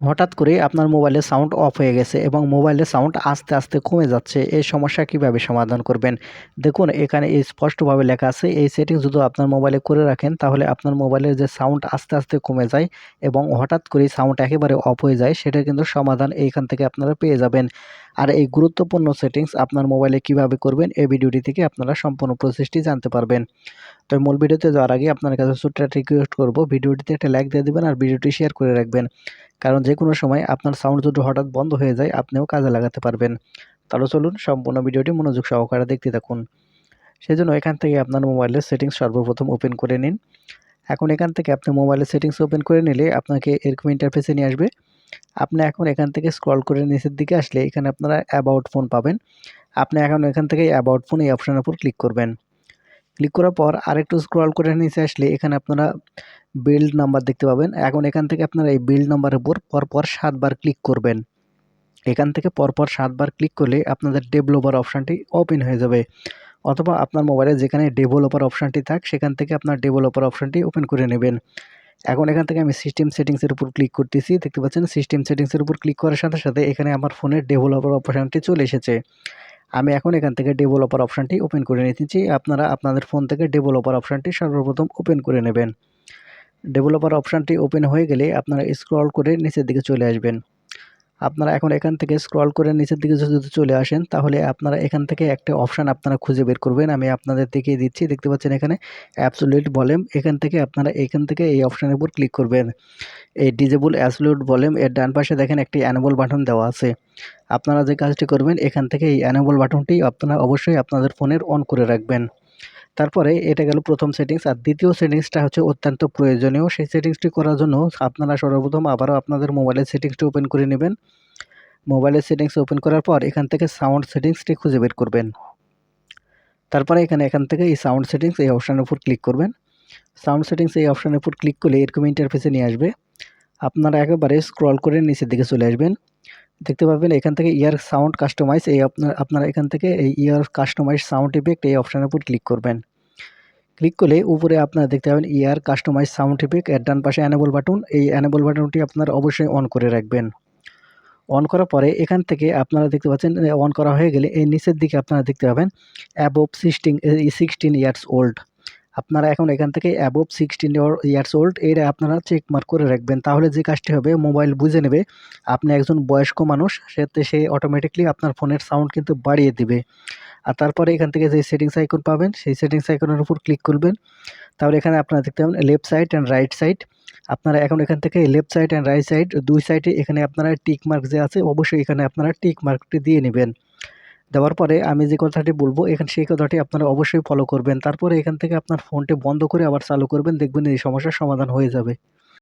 হঠাৎ করে আপনার মোবাইলের সাউন্ড অফ হয়ে গেছে এবং মোবাইলের সাউন্ড আস্তে আস্তে কমে যাচ্ছে, এই সমস্যা কীভাবে সমাধান করবেন? দেখুন, এখানে এই স্পষ্টভাবে লেখা আছে, এই সেটিংস যদি আপনার মোবাইলে করে রাখেন, তাহলে আপনার মোবাইলের যে সাউন্ড আস্তে আস্তে কমে যায় এবং হঠাৎ করে সাউন্ড একেবারে অফ হয়ে যায়, সেটা কিন্তু সমাধান এইখান থেকে আপনারা পেয়ে যাবেন। আর এই গুরুত্বপূর্ণ সেটিংস আপনার মোবাইলে কীভাবে করবেন, এই ভিডিওটি থেকে আপনারা সম্পূর্ণ প্রসেসটি জানতে পারবেন। তো মূল ভিডিওতে যাওয়ার আগে আপনার কাছে ছোট্ট রিকোয়েস্ট করব ভিডিওটিতে একটা লাইক দিয়ে দেবেন আর ভিডিওটি শেয়ার করে রাখবেন। কারণ যে কোনো সময় আপনার সাউন্ড যদি হঠাৎ বন্ধ হয়ে যায়, আপনিও কাজে লাগাতে পারবেন। তাহলে চলুন সম্পূর্ণ ভিডিওটি মনোযোগ সহকারে দেখতে থাকুন। সেই জন্য এখান থেকে আপনার মোবাইলের সেটিংস সর্বপ্রথম ওপেন করে নিন। এখন এখান থেকে আপনি মোবাইলের সেটিংস ওপেন করে নিলে আপনাকে এরকম ইন্টারফেসে নিয়ে আসবে। আপনি এখন এখান থেকে স্ক্রল করে নিচের দিকে আসলে এখানে আপনারা অ্যাবাউট ফোন পাবেন। আপনি এখন এখান থেকে অ্যাবাউট ফোন এই অপশানের উপর ক্লিক করবেন। ক্লিক করার পর আরেকটু স্ক্রল করে নিচে আসলে এখানে আপনারা বিল্ড নাম্বার দেখতে পাবেন। এখন এখান থেকে আপনারা এই বিল্ড নাম্বারের উপর পরপর সাতবার ক্লিক করবেন। এখান থেকে পরপর সাতবার ক্লিক করলে আপনাদের ডেভেলপার অপশানটি ওপেন হয়ে যাবে। অথবা আপনার মোবাইলে যেখানে ডেভেলপার অপশানটি থাক, সেখান থেকে আপনার ডেভেলপার অপশানটি ওপেন করে নেবেন। এখন এখান থেকে আমি সিস্টেম সেটিংসের উপর ক্লিক করতেছি। দেখতে পাচ্ছেন সিস্টেম সেটিংসের উপর ক্লিক করার সাথে সাথে এখানে আমার ফোনের ডেভেলপার অপশানটি চলে এসেছে। আমি এখন এখান থেকে ডেভেলপার অপশানটি ওপেন করে নিতেছি আপনারা আপনাদের ফোন থেকে ডেভেলপার অপশানটি সর্বপ্রথম ওপেন করে নেবেন। ডেভেলপার অপশানটি ওপেন হয়ে গেলে আপনারা স্ক্রল করে নিচের দিকে চলে আসবেন। আপনারা এখন এখান থেকে স্ক্রল করে নিচের দিকে যদি চলে আসেন, তাহলে আপনারা এখান থেকে একটা অপশান আপনারা খুঁজে বের করবেন। আমি আপনাদের দেখিয়ে দিচ্ছি, দেখতে পাচ্ছেন এখানে অ্যাবসোলিউট ভলিউম এখান থেকে আপনারা এখান থেকে এই অপশানের উপর ক্লিক করবেন। এই ডিজেবল অ্যাবসোলিউট ভলিউম এর ডান পাশে দেখেন একটি অ্যানেবল বাটন দেওয়া আছে। আপনারা যে কাজটি করবেন, এখান থেকে এই অ্যানেবল বাটনটি আপনারা অবশ্যই আপনাদের ফোনের অন করে রাখবেন। তারপরে এটা গেল প্রথম সেটিংস আর দ্বিতীয় সেটিংসটা হচ্ছে অত্যন্ত প্রয়োজনীয়। সেই সেটিংসটি করার জন্য আপনারা সর্বপ্রথম আবারও আপনাদের মোবাইলের সেটিংসটি ওপেন করে নেবেন। মোবাইলের সেটিংস ওপেন করার পর এখান থেকে সাউন্ড সেটিংসটি খুঁজে বের করবেন। তারপরে এখানে এখান থেকে এই সাউন্ড সেটিংস এই অপশানের উপর ক্লিক করবেন। সাউন্ড সেটিংস এই অপশানের উপর ক্লিক করলে এরকম ইন্টারফেসে নিয়ে আসবে। আপনারা একেবারে স্ক্রল করে নিচের দিকে চলে আসবেন। দেখতে পাবেন এখান থেকে ইয়ার সাউন্ড কাস্টমাইজ এই আপনার, আপনারা এখান থেকে এই ইয়ার কাস্টমাইজ সাউন্ড ইফেক্ট এই অপশানের উপর ক্লিক করবেন। ক্লিক করলে উপরে আপনারা দেখতে পাবেন ইয়ার কাস্টমাইজ সাউন্ড ইফেক্ট এর ডান পাশে অ্যানেবল বাটন এই অ্যানেবল বাটনটি আপনারা অবশ্যই অন করে রাখবেন। অন করার পরে এখান থেকে আপনারা দেখতে পাচ্ছেন অন করা হয়ে গেলে এই নিচের দিকে আপনারা দেখতে পাবেন above sixteen sixteen years old আপনারা এখন এখান থেকে অ্যাবোভ সিক্সটিন ইয়ার্স ওল্ড এটা আপনারা চেক মার্ক করে রাখবেন। তাহলে যে কাজটি হবে মোবাইল বুঝে নেবে, আপনি একজন বয়স্ক মানুষ, সেতে সে অটোমেটিকলি আপনার ফোনের সাউন্ড কিন্তু বাড়িয়ে দিবে। আর তারপরে এখান থেকে যে সেটিংস আইকন পাবেন, সেই সেটিংস আইকনের উপর ক্লিক করবেন। তাহলে এখানে আপনারা দেখতে পাবেন left side and right side আপনারা এখন এখান থেকে left side and right side দুই সাইডে এখানে আপনারা টিক মার্ক যে আছে, অবশ্যই এখানে আপনারা টিক মার্কটি দিয়ে নেবেন। দেওয়ার পরে আমি যে কথাটি বলব, এখানে সেই কথাটি আপনারা অবশ্যই ফলো করবেন। তারপরে এখান থেকে আপনার ফোনটি বন্ধ করে আবার চালু করবেন, দেখবেন এই সমস্যার সমাধান হয়ে যাবে।